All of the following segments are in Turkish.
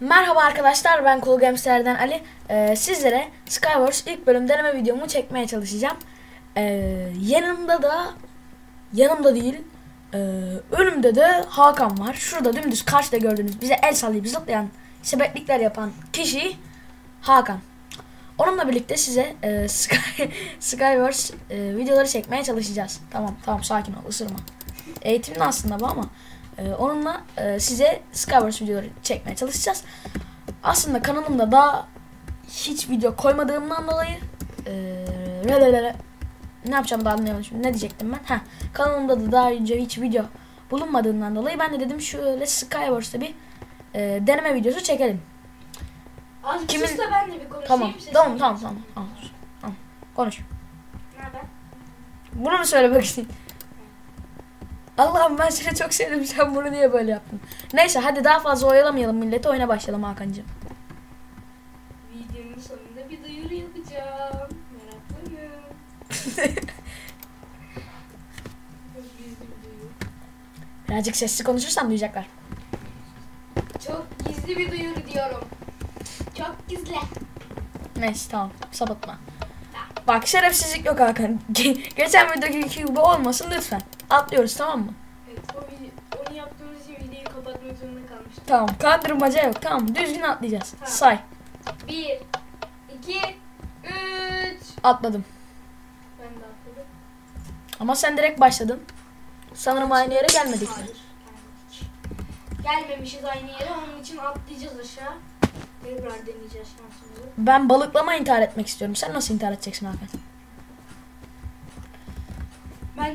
Merhaba arkadaşlar ben Cool Games'lerden Ali. Ee, sizlere Skywars ilk bölüm deneme videomu çekmeye çalışacağım. Ee, yanımda da yanımda değil e, önümde de Hakan var. Şurada dümdüz karşıda gördüğünüz bize el sallayıp zıplayan sebeplikler yapan kişi Hakan. Onunla birlikte size e, Sky, Skywars e, videoları çekmeye çalışacağız. Tamam tamam sakin ol ısırma. Eğitimli aslında bu ama ee, onunla e, size Skywars videoları çekmeye çalışacağız. Aslında kanalımda daha hiç video koymadığımdan dolayı e, ne yapacağımı da anlayamadım şimdi. Ne diyecektim ben? Heh, kanalımda da daha önce hiç video bulunmadığından dolayı ben de dedim şöyle Skywars'ta bir e, deneme videosu çekelim. Az Kimin- sus da ben de bir konuşayım. Tamam, tamam, tamam, tamam, tamam. tamam. Konuş. Nereden? Bunu mu söylemek istiyorsun? Allah'ım ben seni çok sevdim. Sen bunu niye böyle yaptın? Neyse hadi daha fazla oyalamayalım milleti. Oyuna başlayalım Hakan'cığım. Videonun sonunda bir duyuru yapacağım. Meraklı mı? Çok gizli bir duyuru. Birazcık sessiz konuşursan duyacaklar. Çok gizli bir duyuru diyorum. Çok gizli. Neyse tamam sapıtma. Bak şerefsizlik yok Hakan. Geçen videodaki gibi olmasın lütfen. Atlıyoruz tamam mı? Evet, o onu yaptığımız için videoyu kapatmak zorunda kalmıştım. Tamam kandırmaca yok tamam düzgün atlayacağız. Tamam. Say. Bir, iki, üç. Atladım. Ben de atladım. Ama sen direkt başladın. Sanırım aynı yere gelmedik? Hayır. gelmedik. Gelmemişiz aynı yere. Onun için atlayacağız aşağı. Tekrar deneyeceğiz şansımızı. Ben balıklama intihar etmek istiyorum. Sen nasıl intihar edeceksin Hakan? Ben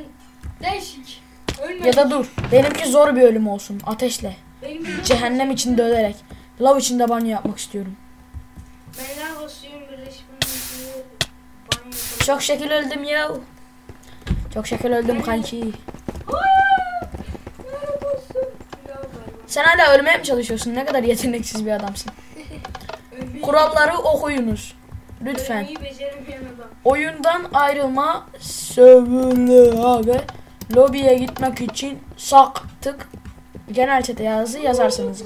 değişik. Ölmedim. Ya da dur. Benimki zor bir ölüm olsun. Ateşle. Benim Cehennem içinde ölerek. Lav içinde banyo yapmak istiyorum. Birleşimini banyo yapıyorum. Çok şekil öldüm ya. Çok şekil öldüm kanki. Sen hala ölmeye mi çalışıyorsun? Ne kadar yeteneksiz bir adamsın. Kuralları okuyunuz. Lütfen. Oyundan ayrılma sövülü abi. Lobiye gitmek için saktık. Genel chat'e yazı yazarsınız.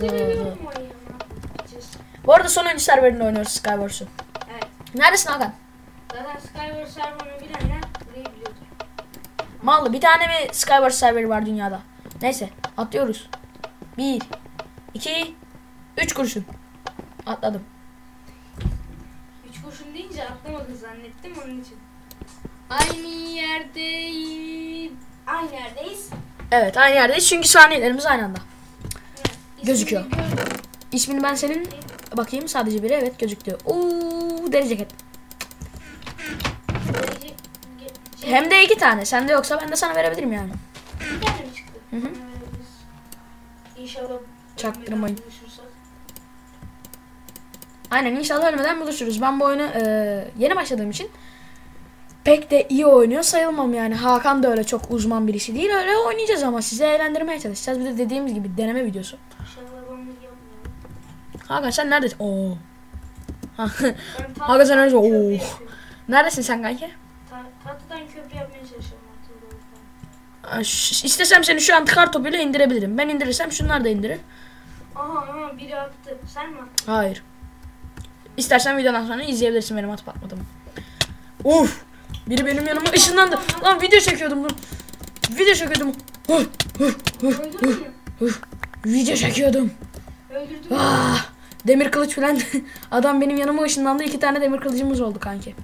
Bu arada sonuncu serverinde oynuyoruz Skywars'u. Evet. Neredesin Hakan? Zaten Skyward serverını bilenler burayı biliyordur. Mallı bir tane mi Skywars serveri var dünyada? Neyse atlıyoruz. Bir, iki, üç kurşun. Atladım. Deyince atlamadın zannettim onun için. Aynı yerdeyiz. Aynı yerdeyiz. Evet aynı yerdeyiz çünkü saniyelerimiz aynı anda. Evet. İsmini Gözüküyor. gördüm. İsmini ben senin bakayım sadece biri evet gözüktü. Oo deri ceket. Şey- Hem de iki tane. Sende yoksa ben de sana verebilirim yani. Bir tane mi çıktı? Hı hı. Veririz. İnşallah Çaktırmayın. Aynen inşallah ölmeden buluşuruz. Ben bu oyunu e, yeni başladığım için pek de iyi oynuyor sayılmam yani. Hakan da öyle çok uzman birisi değil. Öyle oynayacağız ama sizi eğlendirmeye çalışacağız. Bir de dediğimiz gibi deneme videosu. Hakan sen neredesin? Oo. Hakan sen neredesin? Oo. Neredesin sen kanki? Ta- tahtadan köprü yapmaya çalışıyorum. İstesem seni şu an kar topuyla indirebilirim. Ben indirirsem şunlar da indirir. Aha aha biri attı. Sen mi attın? Hayır. İstersen videodan sonra izleyebilirsin benim atıp atmadığımı. Uf! Biri benim yanıma ışınlandı. Lan video çekiyordum dur. Video çekiyordum. Huh, Öldürdün mü? video çekiyordum. Öldürdün mü? Ah! Demir kılıç falan. Adam benim yanıma ışınlandı. İki tane demir kılıcımız oldu kanki.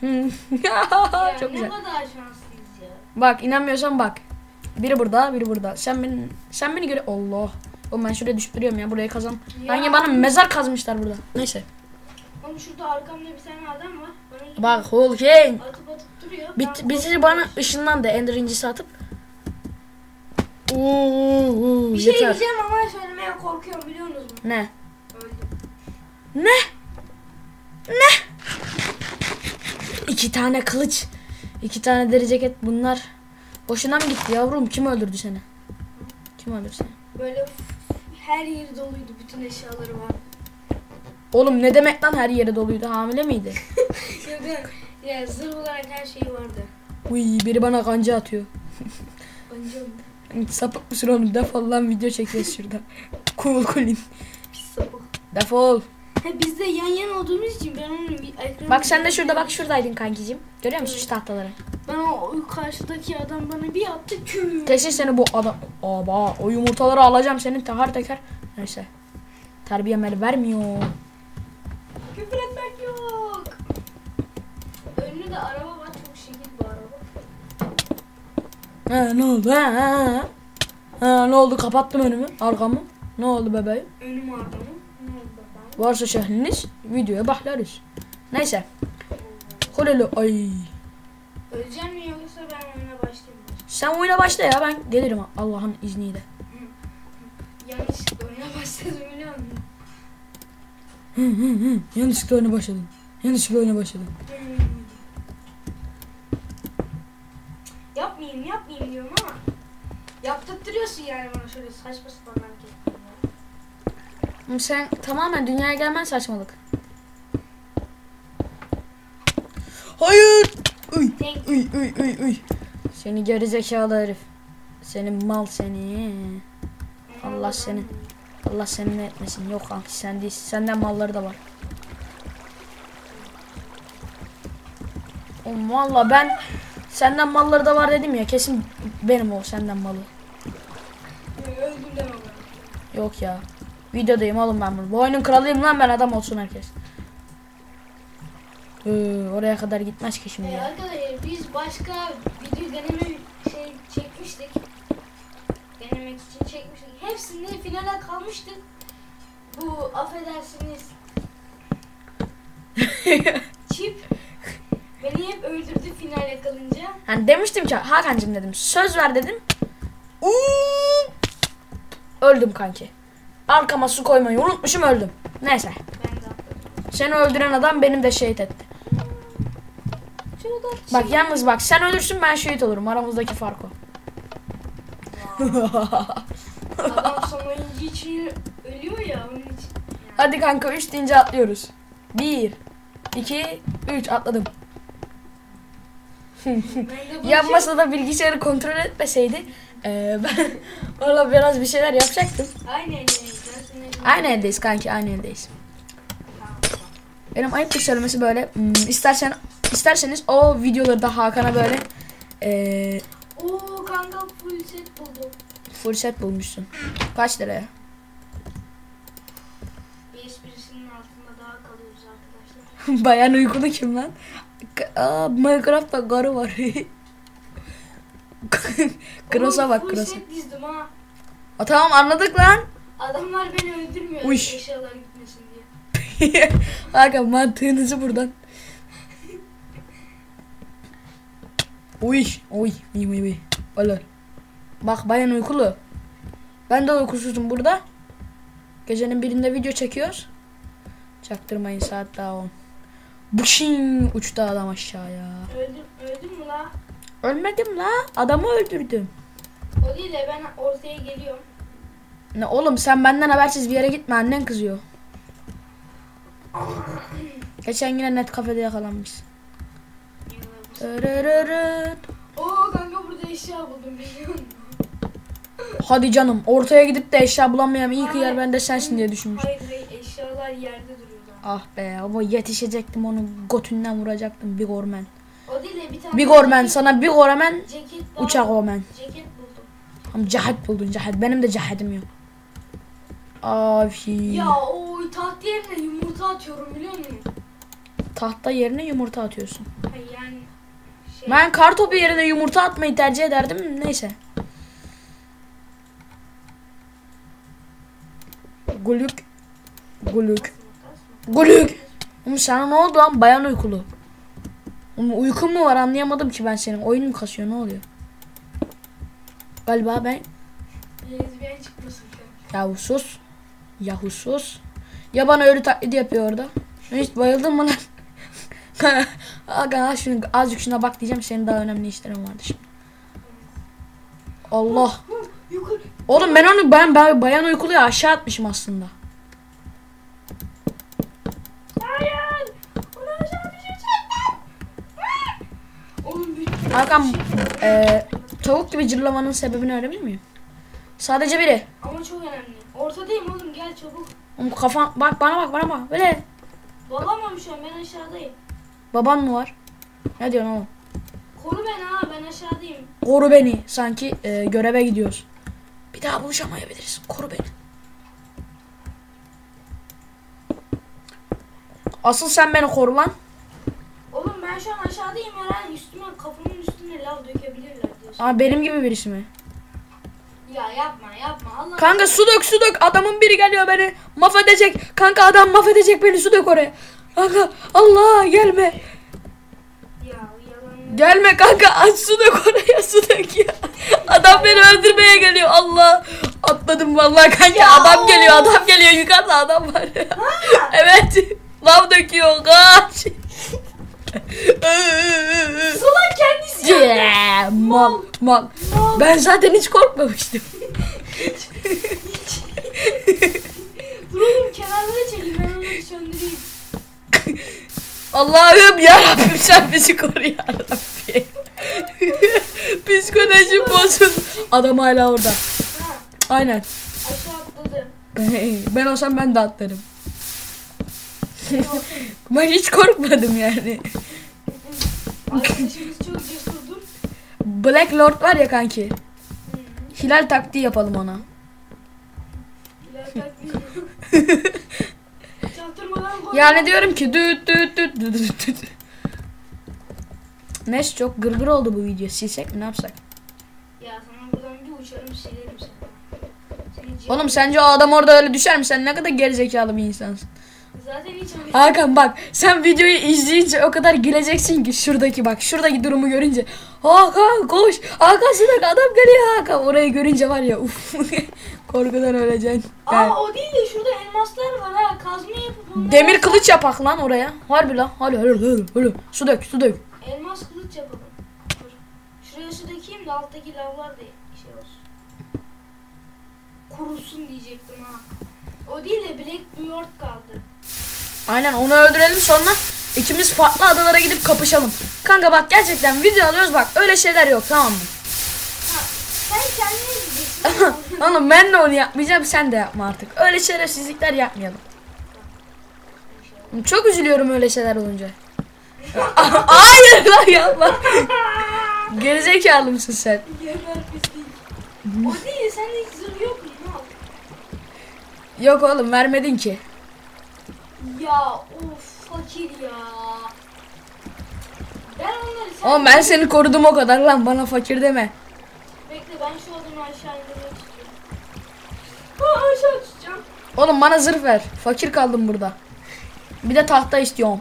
Hmm. Çok güzel. Bak inanmıyorsan bak. Biri burada, biri burada. Sen beni sen beni göre Allah. Oğlum ben şuraya düştürüyorum ya buraya kazan. Ya. Sanki bana mezar kazmışlar burada. Neyse. Oğlum şurada arkamda bir tane adam var. Bana Bak Hulking. atıp atıp duruyor. Bit, Ben bizi bana ışınlandı Ender incisi atıp. Oo, Bir şey yeter. diyeceğim ama söylemeye korkuyorum biliyorsunuz mu? Ne? Öldüm. Ne? Ne? İki tane kılıç. iki tane deri ceket bunlar. Boşuna mı gitti yavrum? Kim öldürdü seni? Kim öldürdü seni? Böyle her yeri doluydu. Bütün eşyaları var. Oğlum ne demek lan her yere doluydu? Hamile miydi? ya, ya zırh olarak her şeyi vardı. Uy biri bana kanca atıyor. Önce mi? Sapık mısın oğlum? Defol lan video çekiyoruz şurada. Cool coolin. Pis sapık. Defol. Ha, biz de yan yana olduğumuz için ben onu bir ekranı... Bak sen de şurada bak şuradaydın kankicim. Görüyor musun şu tahtaları? Ben o, karşıdaki adam bana bir attı kü. Kesin seni bu adam... Aba o yumurtaları alacağım senin teker teker. Neyse. Terbiyemeli vermiyor. Küfür etmek yok. Önünde de araba var çok şekil bu araba. Ha, ne oldu? Ha, ha, ha. Ne oldu? Kapattım önümü, arkamı. Ne oldu bebeğim? Önüm arkamı. Ne oldu babam? Varsa şehriniz videoya baklarız. Neyse. Hululu ay. Öleceğim mi yoksa ben oyuna başlayayım? Sen oyuna başla ya ben gelirim Allah'ın izniyle. Yanlışlıkla oyuna başladım biliyor musun? Hı hı hı. Yanlışlıkla oyuna başladım. Yanlışlıkla oyuna başladım. Yapmayayım yapmayayım diyorum ama yaptırtıyorsun yani bana şöyle saçma sapan hareketler. Sen tamamen dünyaya gelmen saçmalık. Hayır. Uy. Uy uy uy uy. Seni gerizekalı herif. Senin mal seni. Allah seni. Allah seni ne etmesin. Yok kanki sen değil. Senden malları da var. Oğlum valla ben senden malları da var dedim ya kesin benim o senden malı. Yok ya. Videodayım oğlum ben bunu. Bu oyunun kralıyım lan ben adam olsun herkes. Ee, oraya kadar gitmez ki şimdi Ee, arkadaşlar biz başka video deneme şey çekmiştik. Denemek için çekmiştik. Hepsinde finale kalmıştık. Bu affedersiniz çip beni hep öldürdü finale kalınca. Hani demiştim ki Hakan'cım dedim söz ver dedim. Uuu! Öldüm kanki. Arkama su koymayı unutmuşum öldüm. Neyse. Seni öldüren adam benim de şehit etti. Bak yalnız bak sen ölürsün ben şehit olurum. Aramızdaki fark o. İçin ölüyor ya onun için. Hadi kanka 3 deyince atlıyoruz. 1 2 3 atladım. Bu Yan masada bilgisayarı kontrol etmeseydi eee, ben valla biraz bir şeyler yapacaktım. Aynı eldeyiz. Aynı eldeyiz kanki aynı eldeyiz. Benim ayıptır söylemesi böyle. hmm, istersen isterseniz o videoları da Hakan'a böyle eee Oo kanka full set buldum. full set bulmuşsun. Kaç liraya? Bir esprisinin altında daha kalıyoruz arkadaşlar. Bayan uykulu kim lan? Aa, Minecraft'ta karı var. Krosa bak full krosa. set dizdim ha. Aa, tamam anladık lan. Adamlar beni öldürmüyor. Uş. Eşyalar gitmesin diye. Hakan mantığınızı buradan. Uy, uy, uy, uy, uy. Olur. Bak bayan uykulu. Ben de uykusuzum burada. Gecenin birinde video çekiyoruz. Çaktırmayın saat daha 10. Buşin uçtu adam aşağıya. Öldüm, öldüm mü la? Ölmedim la. Adamı öldürdüm. O değil de ben ortaya geliyorum. Ne oğlum sen benden habersiz bir yere gitme annen kızıyor. Geçen yine net kafede. Tırırırıt. Oo kanka burada eşya buldum biliyor musun? Hadi canım ortaya gidip de eşya bulamayayım iyi ki yer bende sensin diye düşünmüş. Hayır hayır eşyalar yerde duruyor. Ah be ama yetişecektim onu götünden vuracaktım bir gormen. O değil de bir tane Bir gormen ceket- sana bir gormen uçak omen. Ceket buldum. Ama cehet buldun cehet benim de cehetim yok. Abi Ya o taht yerine yumurta atıyorum biliyor musun? tahta yerine yumurta atıyorsun. Hayır yani şey. Ben kartopu yerine yumurta atmayı tercih ederdim neyse. Gulük. Gulük. Gulük. Oğlum sana ne oldu lan bayan uykulu? Oğlum uykun mu var anlayamadım ki ben senin. Oyun mu kasıyor ne oluyor? Galiba ben Lezbiyen çıkmasın yahu sus. Yahu sus. Ya bana ölü taklidi yapıyor orada. Sen hiç bayıldın mı lan? Aga şunu, azıcık şuna bak diyeceğim. Senin daha önemli işlerin vardı şimdi. Allah. Oğlum ben onu ben, ben bayan uykuluya aşağı atmışım aslında. Hakan eee, tavuk gibi cırlamanın sebebini öğrenebilir miyim? Sadece biri. Ama çok önemli. Ortadayım oğlum gel çabuk. Oğlum kafan bak bana bak bana bak. Böyle. Dolamam şu an ben aşağıdayım. Baban mı var? Ne diyorsun oğlum? Koru beni ha ben aşağıdayım. Koru beni. Sanki e, göreve gidiyoruz. Bir daha buluşamayabiliriz. Koru beni. Asıl sen beni koru lan. Oğlum ben şu an aşağıdayım herhalde üstüme üstüne lav dökebilirler diyorsun. Aa, benim gibi birisi mi? Ya yapma yapma Allah. Kanka su dök su dök. Adamın biri geliyor beni mahvedecek. Kanka adam mahvedecek beni su dök oraya. Kanka Allah gelme. Ya yalan. Gelme kanka aç su dök oraya su dök ya. Adam beni öldürmeye geliyor Allah. Atladım vallahi kanka Ya. adam geliyor adam geliyor yukarıda adam var. evet. Lav döküyor kaç. Salak kendisi ya. Mal mal. Mal. Ben zaten hiç korkmamıştım. Dur oğlum kenarlara çekeyim ben onları söndüreyim. Allah'ım ya Rabbim sen bizi koru ya Rabbim. Psikolojim bozuldu. Adam hala orada. Ha Aynen. aşağı atladı. Ben olsam ben de atlarım. ben hiç korkmadım yani. Arkadaşımız çok cesurdur. Black Lord var ya kanki. Hilal taktiği yapalım ona. Yani diyorum ki düt düt düt düt düt. Neyse çok gırgır oldu bu video. Silsek mi ne yapsak? Ya sana buradan bir uçarım silerim seni. Oğlum sence o adam orada öyle düşer mi? Sen ne kadar gerizekalı bir insansın. Zaten hiç. Hakan bak sen videoyu izleyince o kadar güleceksin ki şuradaki bak şuradaki durumu görünce Hakan koş Hakan sınak adam geliyor Hakan orayı görünce var ya uf korkudan öleceksin. Aa o değil de şurada elmaslar var ha. Kazma yapıp onları- demir kılıç yapak lan oraya. Harbi lan. Hadi hadi hadi hadi. Su dök su dök. Elmas kılıç yapalım. Dur. Şuraya su dökeyim de alttaki lavlar da şey olsun. Kurusun diyecektim ha. O değil de Black Fjord kaldı. Aynen onu öldürelim sonra ikimiz farklı adalara gidip kapışalım. Kanka bak gerçekten video alıyoruz bak öyle şeyler yok tamam mı? Sen. Oğlum ben de onu yapmayacağım sen de yapma artık. Öyle şerefsizlikler yapmayalım. Çok üzülüyorum öyle şeyler olunca. Hayır lan yapma. Gerizekalı mısın sen? O değil de hiç zırh yok mu? Yok oğlum vermedin ki. Ya of fakir ya. Ben onları sen... Oğlum ben seni korudum o kadar lan bana fakir deme. Bekle ben şu adamı aşağı indirmek istiyorum. Ha aşağı tutacağım. Oğlum bana zırh ver. Fakir kaldım burada. Bir de tahta istiyorum.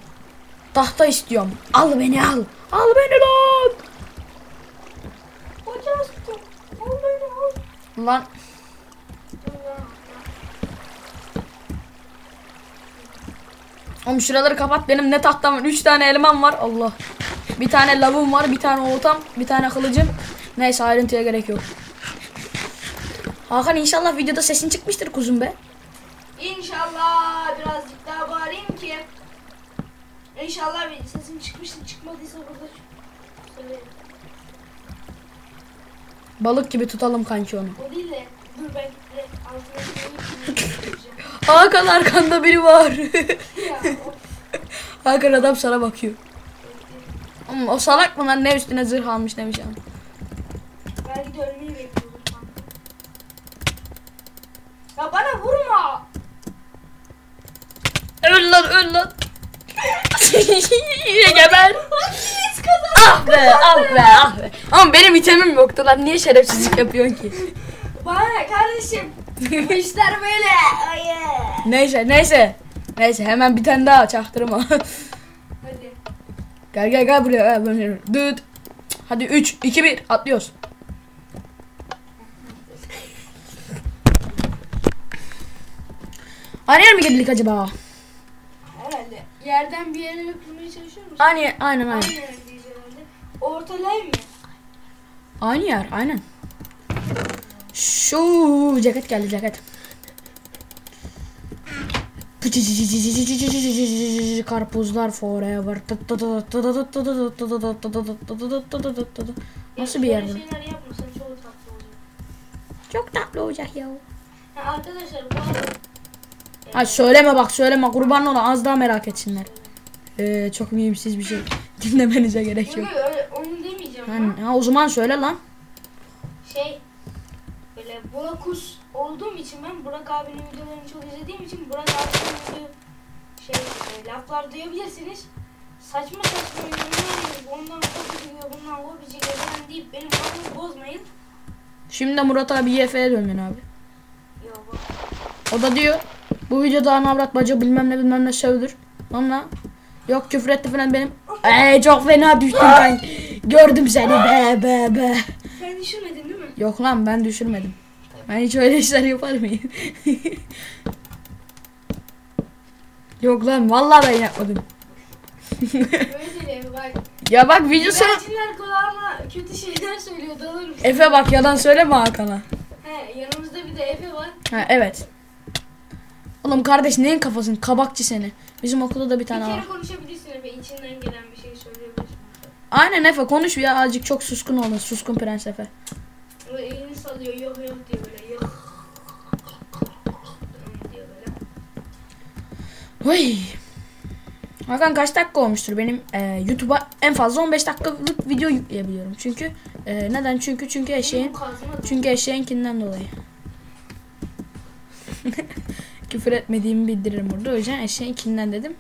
Tahta istiyorum. Al beni al. Al beni lan. Tuttum. Al beni al. Lan oğlum şuraları kapat. Benim ne tahtam var? 3 tane elmam var. Allah. Bir tane lavum var. Bir tane oltam. Bir tane kılıcım. Neyse ayrıntıya gerek yok. Hakan inşallah videoda sesin çıkmıştır kuzum be. İnşallah birazcık daha bağırayım ki. İnşallah sesim çıkmıştır çıkmadıysa burada söylerim. Balık gibi tutalım kanki onu. O değil de dur ben altına. Hakan arkanda biri var. Hakan adam sana bakıyor. Oğlum, o salak mı lan ne üstüne zırh almış ne bir şey belki de ölmeyi. Ya bana vurma. Öl lan öl lan. Yine geber. Ah be ah be ah be. Ama benim itemim yoktu lan niye şerefsizlik yapıyorsun ki? Bana kardeşim. İşler böyle. Neyse neyse. Neyse hemen bir tane daha çaktırma. Hadi. gel gel gel buraya. Düt. Hadi 3 2 1 atlıyoruz. Yer mi geldik acaba? Herhalde. Yerden bir yere yapılmaya çalışıyor musun? Aynı yer, aynen aynen. Aynı yerdeyiz herhalde. Orta mi? Aynı yer aynen. Şu ceket geldi ceket. Karpuzlar forever. Nasıl bir yer bu? çok tatlı olacak. Ya. Arkadaşlar bu Ha söyleme bak söyleme kurban ola az daha merak etsinler. Ee, çok mühimsiz bir şey. Dinlemenize gerek yok. Onu demeyeceğim ha, o zaman söyle lan. Burakus olduğum için ben Burak abinin videolarını çok izlediğim için Burak abinin video şey e, laflar duyabilirsiniz. Saçma saçma yorumlar ondan kopya çekiyor bundan çekiyor falan deyip benim kafamı bozmayın. Şimdi de Murat abi YF'ye döndün abi. Yok. O da diyor bu videoda ana avrat bacı bilmem ne bilmem ne sövdür. Onunla yok küfür etti falan benim. Eee çok fena düştüm ben. Gördüm seni be be be. Sen düşünmedin değil mi? Yok lan ben düşürmedim. Ben hiç öyle işler yapar mıyım? Yok lan vallahi ben yapmadım. Bak. Ya bak video sana... Güvercinler kulağıma kötü şeyler söylüyor dalarım. Efe bak yalan söyleme Hakan'a. He yanımızda bir de Efe var. Ha evet. Oğlum kardeş neyin kafasın? Kabakçı seni. Bizim okulda da bir Bir tane var. kere konuşabilirsin Efe içinden gelen bir şey söyleyebilirsin. Aynen Efe konuş ya azıcık çok suskun olun. Suskun prens Efe. Böyle elini sallıyor yok yok diyor böyle yok. diyor böyle. Hakan kaç dakika olmuştur? Benim e, YouTube'a en fazla 15 dakikalık video yükleyebiliyorum. Çünkü e, neden? Çünkü çünkü eşeğin çünkü eşeğinkinden dolayı. Küfür etmediğimi bildiririm burada. O yüzden eşeğinkinden dedim.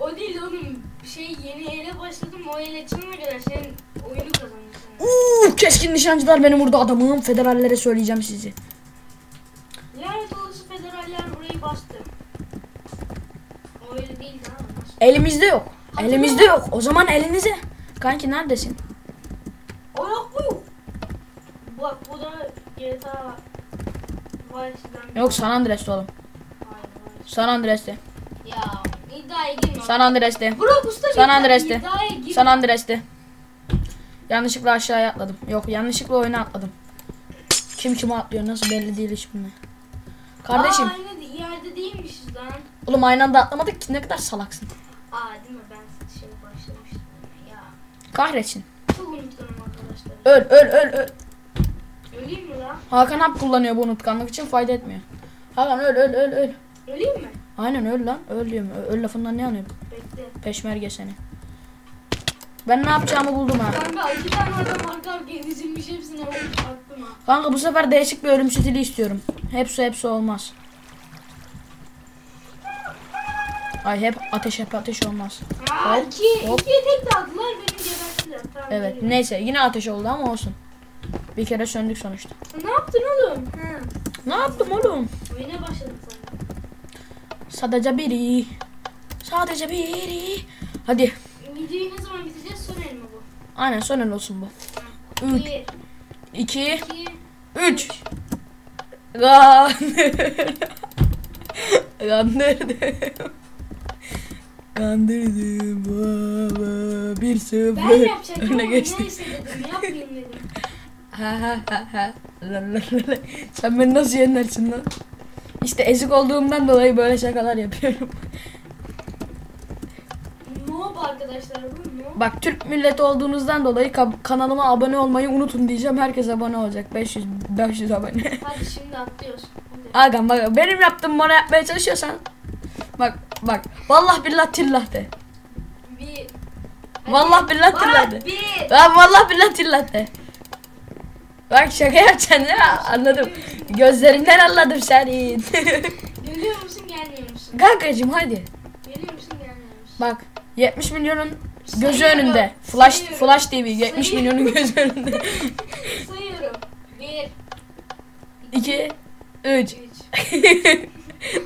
O değil oğlum. Şey yeni ele başladım o ele çıkana kadar kazanırsın. Uuu keskin nişancılar benim burada adamım. Federallere söyleyeceğim sizi. Lanet olası federaller burayı bastı. Öyle değil? Elimizde yok. Elimizde yok. O zaman elinize. Kanki neredesin? O yok bu yok. Bak bu da GTA Vice'den. Yok San Andreas'te oğlum. Hayır. San Andreas'te. Ya iddiaya girme. San Andreas'te. Burak Usta San Andreas'te. San Andreas'te. Yanlışlıkla aşağıya atladım. Yok yanlışlıkla oyuna atladım. Kim kime atlıyor nasıl belli değil hiç bunlar. Kardeşim. Aa, aynı de- yerde değilmişiz lan. Oğlum aynı anda atlamadık ki ne kadar salaksın. Aa değil mi ben şey başlamıştım. Ya Kahretsin. çok unutkanım arkadaşlar. Öl öl öl öl. Öleyim mi lan? Hakan hap kullanıyor bu unutkanlık için fayda etmiyor. Hakan öl öl öl öl. Öleyim mi? Aynen öl lan. Öl diyorum. Öl, öl lafından ne anlıyorsun? Bekle. Peşmerge seni. Ben ne yapacağımı buldum ha. Kanka iki tane adam arka arkaya dizilmiş hepsine baktım ha. Kanka bu sefer değişik bir ölüm stili istiyorum. Hepsi hepsi olmaz. Ay hep ateş hep ateş olmaz. Aa, Hop, iki, hop. ikiye tek dağıttılar beni geberttiler. Tamam, Evet geliyorum. neyse yine ateş oldu ama olsun. Bir kere söndük sonuçta. Ne yaptın oğlum? Ha. Ne yaptım oğlum? Oyuna başladın sen. Sadece biri. Sadece biri. Hadi. Videoyu ne zaman bitireceğiz? Son el mi bu? Aynen son el olsun bu. Üç. Bir, 2 iki, 3 Kandırdım. Kandırdım baba. Bir Ben sıfır. yapacaktım Öne geçti. yapmayayım dedim. Ha ha ha ha. La la la la. Sen beni nasıl yenersin lan? İşte ezik olduğumdan dolayı böyle şakalar yapıyorum. Bak Türk milleti olduğunuzdan dolayı ka- kanalıma abone olmayı unutun diyeceğim. Herkes abone olacak. 500 500 abone. Hadi şimdi atlıyoruz. Agam bak benim yaptığım bana yapmaya çalışıyorsan bak bak vallahi billah tillah de. Bir. Vallahi billah tillah de. Bir. Vallahi billah tillah de. Bak şaka yapacaksın değil mi? Anladım. Gözlerinden anladım seni. Geliyor musun gelmiyor musun? Kankacım hadi. Geliyor musun gelmiyor musun? Bak 70 milyonun gözü Sayıyorum, önünde. Flash sayıyorum. Flash TV 70 Sayıyorum. milyonun gözü önünde. Sayıyorum. Bir. 2 3 Üç.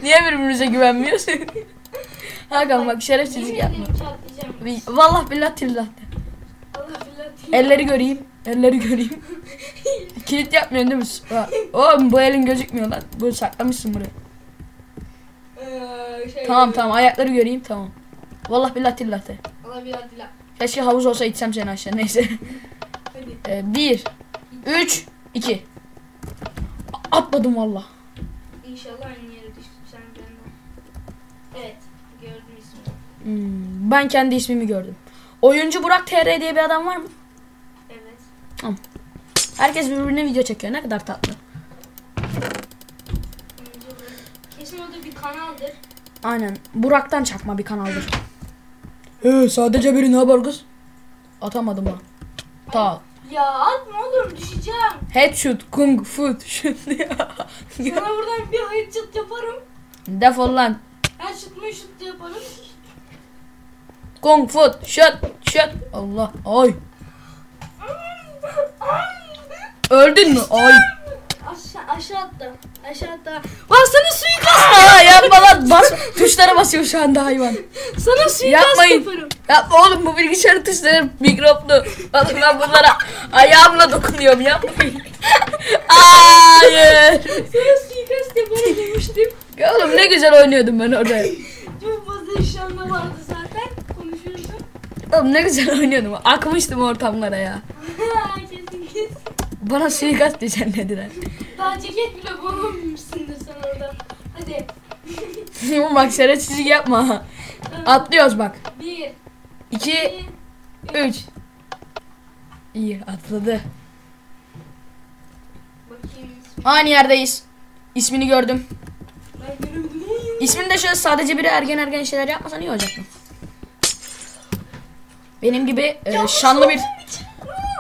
Niye birbirimize güvenmiyorsun? Hakan bak şerefsizlik yapma. Vallahi billah tillah. Elleri göreyim. Elleri göreyim. Kilit yapmıyorsun değil mi? Oğlum bu elin gözükmüyor lan. Bu saklamışsın buraya. Ee, şey Tamam tamam ayakları göreyim tamam. Vallahi billah tillah de. Allah billah billah. Keşke havuz olsa itsem seni aşağı neyse. Hadi. Ee, bir, üç, iki. Atladım valla. İnşallah aynı yere düştüm sen benden. Evet. Gördüm ismini. Hmm, ben kendi ismimi gördüm. Oyuncu Burak TR diye bir adam var mı? Evet. Herkes birbirine video çekiyor. Ne kadar tatlı. Oyuncu bu. Kesin kanaldır. Aynen. Burak'tan çakma bir kanaldır. He sadece biri ne haber kız? Atamadım ha. Ta. Ya atma oğlum düşeceğim. Headshot, kung fu, şut. Sana buradan bir headshot yaparım. Defol lan. Headshot mı şut yaparım. Kung fu, şut, şut. Allah, ay. Öldün mü? Ay. Aşağı, aşağı atla. Aşağı atla. Lan sana suikast. Aa, yapma lan. Bas, tuşlara basıyor şu anda hayvan. Sana suikast Yapmayın. yaparım. Yapma oğlum bu bilgisayarın tuşları mikroplu. Oğlum ben bunlara ayağımla dokunuyorum yapmayın. Hayır. Sana suikast yaparım demiştim. Ya Oğlum ne güzel oynuyordum ben orada. Çok fazla eşyanla vardı zaten. Konuşuyorsun. Oğlum ne güzel oynuyordum. Akmıştım ortamlara ya. Bana suikast düzenlediler. Daha ceket bile bulamamışsındır sen orada. Hadi. Oğlum bak şerefsizlik yapma. Atlıyoruz bak. Bir, 2 iki, 3 İyi atladı. bakayım. Aynı yerdeyiz. İsmini gördüm. Ben göremedim. İsmini de şöyle sadece biri ergen ergen şeyler yapmasa iyi olacak mı? Benim gibi e, şanlı bir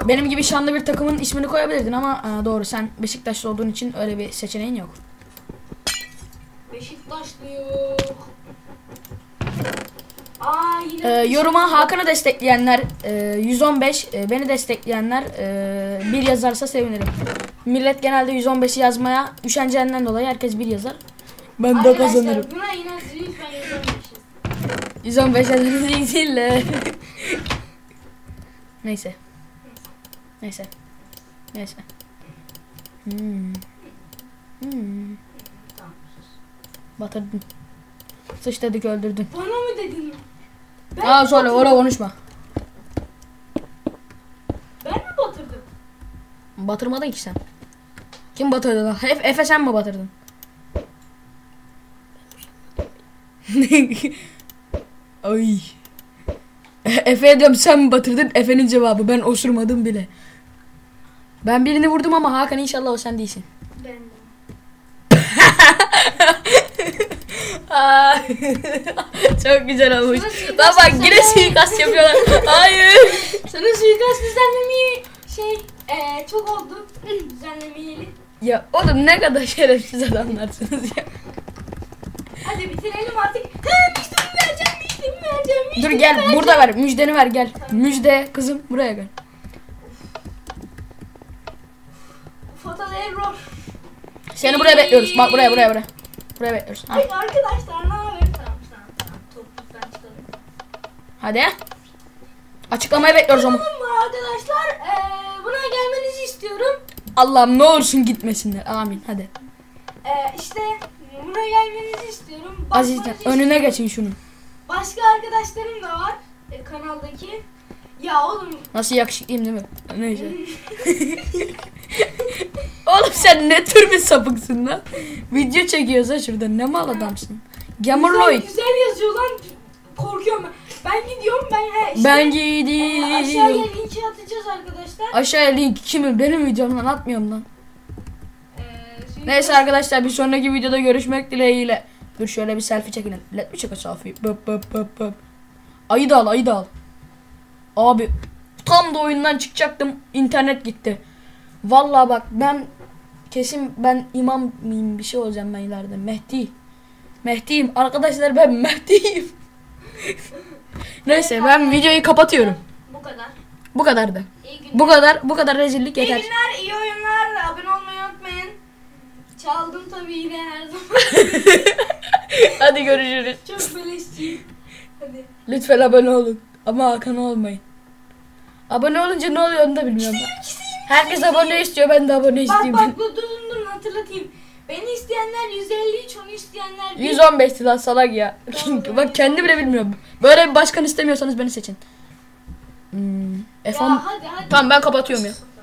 benim gibi şanlı bir takımın ismini koyabilirdin ama e, doğru sen Beşiktaşlı olduğun için öyle bir seçeneğin yok. Beşiktaşlı yok. Aa yine. E, yoruma Hakan'ı destekleyenler e, 115, e, beni destekleyenler e, bir yazarsa sevinirim. Millet genelde 115'i yazmaya üşeneceğinden dolayı herkes bir yazar. Ben de Arkadaşlar kazanırım. buna yine lütfen yazamamışız. 115 yazarız değil de. Neyse. Neyse. Neyse. Hmm. Hmm. Tamam. Batırdın. Sıç dedik öldürdün. Bana mı dedin? Ben Aa sonra oraya konuşma. Ben mi batırdım? Batırmadın ki sen. Kim batırdı lan? Efe, Efe sen mi batırdın? Ay. Efe'ye diyorum sen mi batırdın? Efe'nin cevabı ben osurmadım bile. Ben birini vurdum ama Hakan inşallah o sen değilsin. Ben de. Çok güzel olmuş. Bak bak yine suikast yapıyorlar. Hayır. Sana suikast düzenlemeyi şey eee çok oldu. Düzenlemeyeli. Ya oğlum ne kadar şerefsiz adamlarsınız ya. Hadi bitirelim artık. Müjdemi vereceğim, müjdemi vereceğim, Dur müjdemi gel vereceğim. burada ver. Müjdeni ver gel. Müjde kızım buraya gel. Fatal error. Seni buraya bekliyoruz. Bak buraya buraya buraya. Buraya bekliyoruz. Ha, Ay arkadaşlar ne haber? Tamam tamam tamam. Topluluktan çıkalım. hadi. Açıklamayı bekliyoruz ama. Arkadaşlar? Eee buna gelmenizi istiyorum. Allah'ım ne olursun gitmesinler. Amin hadi. Eee işte buna gelmenizi istiyorum. İstiyorum. önüne geçin şunun. Başka arkadaşlarım da var e, kanaldaki. Ya oğlum Nasıl yakışıklıyım değil mi? Neyse. Oğlum sen ne tür bir sapıksın lan? Video çekiyoruz ha şurada. Ne mal adamsın. güzel, Gamerloid. güzel yazıyor lan. Korkuyorum ben. Ben gidiyorum ben he, işte, Ben e, aşağıya gidiyorum. linki atacağız arkadaşlar. Aşağıya link kimin? Benim videomdan atmıyorum lan. Suikast- Neyse arkadaşlar bir sonraki videoda görüşmek dileğiyle. Dur şöyle bir selfie çekelim. Let me check a selfie. Bıp bıp bıp bıp. Ayı da al ayı da al. Abi tam da oyundan çıkacaktım. internet gitti. Vallahi bak ben kesin ben imam mıyım bir şey olacağım ben ileride. Mehdi. Mehdi'yim. Arkadaşlar ben Mehdi'yim. Neyse ben videoyu kapatıyorum. Bu kadar. Bu. İyi günler. Bu kadar bu kadar rezillik İyi yeter. günler, iyi oyunlar. Abone olmayı unutmayın. Çaldım tabii yine her zaman. Hadi görüşürüz. Çok beleşçiyim. Hadi. Lütfen abone olun. Ama Hakan olmayın. Abone olunca ne oluyor onu da bilmiyorum. Herkes abone istiyor ben de abone Bak isteyeyim. bak dur durun durun hatırlatayım. Beni isteyenler 153, onu isteyenler 1. 115 lan salak ya. bak kendi bile bilmiyorum. Böyle bir başkan istemiyorsanız beni seçin. Hmm, Ya F10. hadi hadi. Tamam ben kapatıyorum ya.